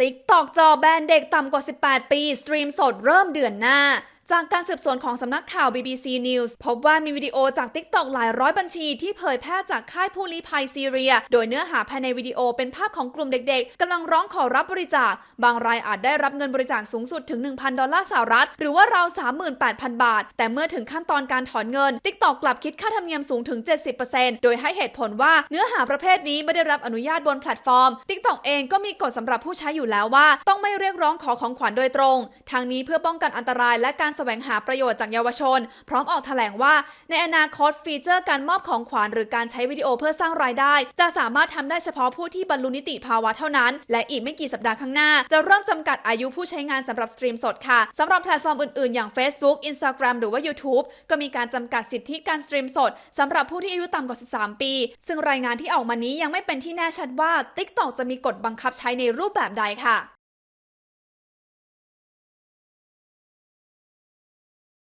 ติ๊กตอกจอแบนเด็กต่ำกว่า 18 ปี สตรีมสดเริ่มเดือนหน้า จากการสืบสวนของสำนักข่าว BBC News พบว่ามีวิดีโอจาก TikTok หลายร้อยบัญชีที่เผยแพร่จากค่ายผู้ลี้ภัยซีเรีย โดยเนื้อหาภายในวิดีโอเป็นภาพของกลุ่มเด็กๆกำลังร้องขอรับบริจาค บางรายอาจได้รับเงินบริจาคสูงสุดถึง 1,000 ดอลลาร์สหรัฐ หรือว่าราว 38,000 บาท แต่เมื่อถึงขั้นตอนการถอนเงิน TikTok กลับคิดค่าธรรมเนียมสูงถึง 70%โดยให้เหตุผลว่าเนื้อหาประเภทนี้ไม่ได้รับอนุญาตบนแพลตฟอร์ม TikTok เองก็มีกฎสำหรับผู้ใช้อยู่แล้วว่า ต้องไม่เรียกร้องขอของขวัญโดยตรงทางนี้เพื่อป้องกันอันตรายและการแสวงหาประโยชน์จากเยาวชน พร้อมออกแถลงว่า ในอนาคตฟีเจอร์การมอบของขวัญหรือการใช้วิดีโอเพื่อสร้างรายได้ จะสามารถทำได้เฉพาะผู้ที่บรรลุนิติภาวะเท่านั้น และอีกไม่กี่สัปดาห์ข้างหน้า จะเริ่มจำกัดอายุผู้ใช้งานสำหรับสตรีมสดค่ะสำหรับแพลตฟอร์มอื่นๆ อย่าง Facebook Instagram หรือว่า YouTube ก็มีการจำกัดสิทธิการสตรีมสดสำหรับผู้ที่อายุต่ำกว่า 13 ปี ซึ่งรายงานที่ออกมานี้ยังไม่เป็นที่แน่ชัดว่า TikTok จะมีกฎบังคับใช้ในรูปแบบใดค่ะ